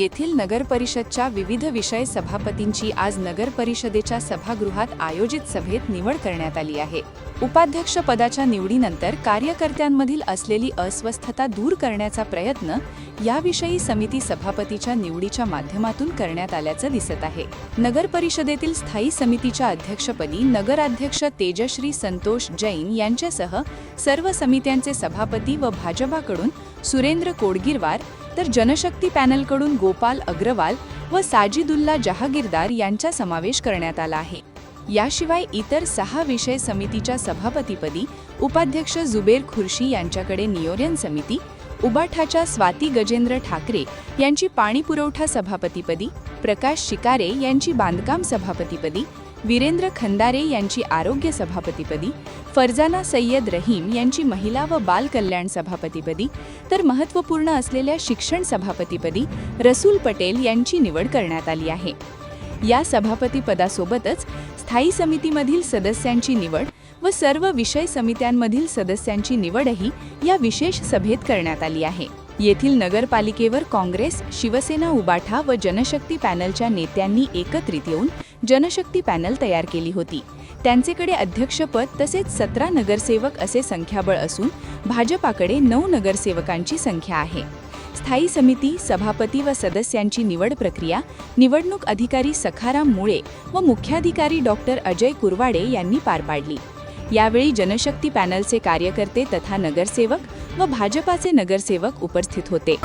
येथील नगरपरिषदच्या विविध विषय सभापतींची आज नगरपरिषदेच्या सभागृहात आयोजित सभेत निवड करण्यात आली आहे. उपाध्यक्ष पदाच्या निवडीनंतर कार्यकर्त्यांमधील असलेली अस्वस्थता दूर करण्याचा प्रयत्न याविषयी समिती सभापतीच्या निवडीच्या माध्यमातून करण्यात आल्याचं दिसत आहे. नगर परिषदेतील स्थायी समितीच्या अध्यक्षपदी नगराध्यक्ष तेजश्री संतोष जैन यांच्यासह सर्व समित्यांचे सभापती व भाजपाकडून सुरेंद्र कोडगिरवार तर जनशक्ती पॅनलकडून गोपाल अग्रवाल व साजिदुल्ला जहागीरदार यांचा समावेश करण्यात आला आहे. याशिवाय इतर सहा विषय समितीच्या सभापतीपदी उपाध्यक्ष जुबेर खुर्शी यांच्याकडे नियोजन समिती उबाठाच्या स्वाती गजेंद्र ठाकरे यांची पाणीपुरवठा सभापतीपदी प्रकाश शिकारे यांची बांधकाम सभापतीपदी वीरेंद्र खंदारे यांची आरोग्य सभापतीपदी फरजाना सय्यद रहीम यांची महिला व बाल कल्याण सभापतीपदी तर महत्त्वपूर्ण असलेल्या शिक्षण सभापतीपदी रसूल पटेल यांची निवड करण्यात आली आहे. या सभापतीपदासोबतच स्थायी समितीमधील सदस्यांची निवड व सर्व विषय समित्यांमधील सदस्यांची निवडही या विशेष सभेत करण्यात आली आहे. येथील नगरपालिकेवर काँग्रेस शिवसेना उबाठा व जनशक्ती पॅनलच्या नेत्यांनी एकत्रित येऊन जनशक्ती पॅनल तयार केली होती. त्यांचेकडे अध्यक्षपद तसेच सतरा नगरसेवक असे संख्याबळ असून भाजपाकडे नऊ नगरसेवकांची संख्या आहे. स्थायी समिती सभापती व सदस्यांची निवड प्रक्रिया निवडणूक अधिकारी सखाराम मुळे व मुख्याधिकारी डॉक्टर अजय कुरवाडे यांनी पार पाडली. यावेळी जनशक्ती पॅनलचे कार्यकर्ते तथा नगरसेवक व भाजपाचे नगरसेवक उपस्थित होते.